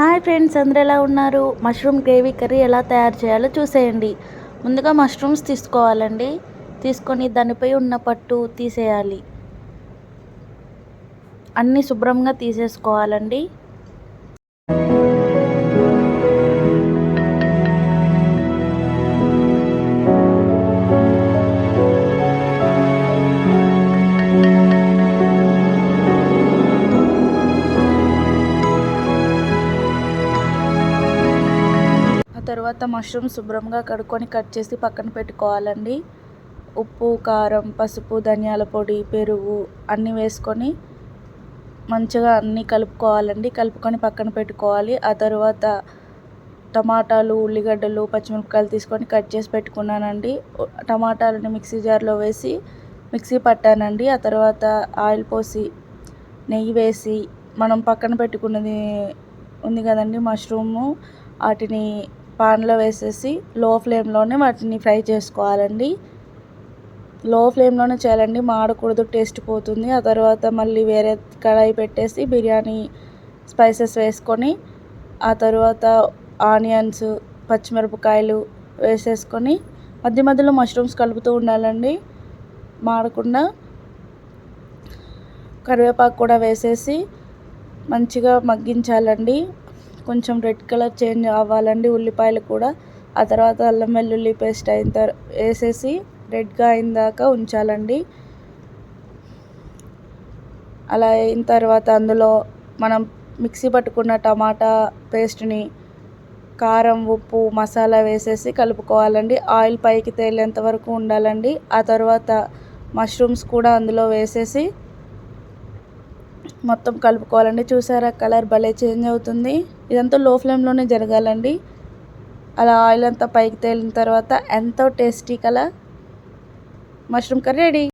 Hi friends అందరు ఎలా ఉన్నారు? మష్రూమ్ గ్రేవీ కర్రీ ఎలా తయారు చేయాలో చూసేయండి. ముందుగా మష్రూమ్స్ తీసుకోవాలండి. తీసుకొని దానిపై ఉన్న పట్టు తీసేయాలి. అన్నీ శుభ్రంగా తీసేసుకోవాలండి. తర్వాత మష్రూమ్ శుభ్రంగా కడుక్కొని కట్ చేసి పక్కన పెట్టుకోవాలండి. ఉప్పు కారం పసుపు ధనియాల పొడి పెరుగు అన్నీ వేసుకొని మంచిగా అన్నీ కలుపుకోవాలండి. కలుపుకొని పక్కన పెట్టుకోవాలి. ఆ తర్వాత టమాటాలు ఉల్లిగడ్డలు పచ్చిమిరపకాయలు తీసుకొని కట్ చేసి పెట్టుకున్నానండి. టమాటాలని మిక్సీ జార్లో వేసి మిక్సీ పట్టానండి. ఆ తర్వాత ఆయిల్ పోసి నెయ్యి వేసి మనం పక్కన పెట్టుకున్నది ఉంది కదండి మష్రూము. వాటిని పాన్లో వేసేసి లో ఫ్లేమ్లోనే వాటిని ఫ్రై చేసుకోవాలండి. లో ఫ్లేమ్లోనే చేయాలండి. మాడకూడదు టేస్ట్ పోతుంది. ఆ తర్వాత మళ్ళీ వేరే కడాయి పెట్టేసి బిర్యానీ స్పైసెస్ వేసుకొని ఆ తర్వాత ఆనియన్స్ పచ్చిమిరపకాయలు వేసేసుకొని మధ్య మధ్యలో మష్రూమ్స్ కలుపుతూ ఉండాలండి. మాడకుండా కరివేపాకు కూడా వేసేసి మంచిగా మగ్గించాలండి. కొంచెం రెడ్ కలర్ చేంజ్ అవ్వాలండి ఉల్లిపాయలు కూడా. ఆ తర్వాత అల్లం వెల్లుల్లి పేస్ట్ అయిన తర్వాత వేసేసి రెడ్గా అయిన దాకా ఉంచాలండి. అలా అయిన తర్వాత అందులో మనం మిక్సీ పట్టుకున్న టమాటా పేస్ట్ని కారం ఉప్పు మసాలా వేసేసి కలుపుకోవాలండి. ఆయిల్ పైకి తేలేంత వరకు ఉండాలండి. ఆ తర్వాత మష్రూమ్స్ కూడా అందులో వేసేసి మొత్తం కలుపుకోవాలండి. చూసారా కలర్ భలే చేంజ్ అవుతుంది. ఇదంతా లో ఫ్లేమ్లోనే జరగాలండి. అలా ఆయిల్ అంతా పైకి తేలిన తర్వాత ఎంతో టేస్టీ కల మష్రూమ్ కర్రీ రెడీ.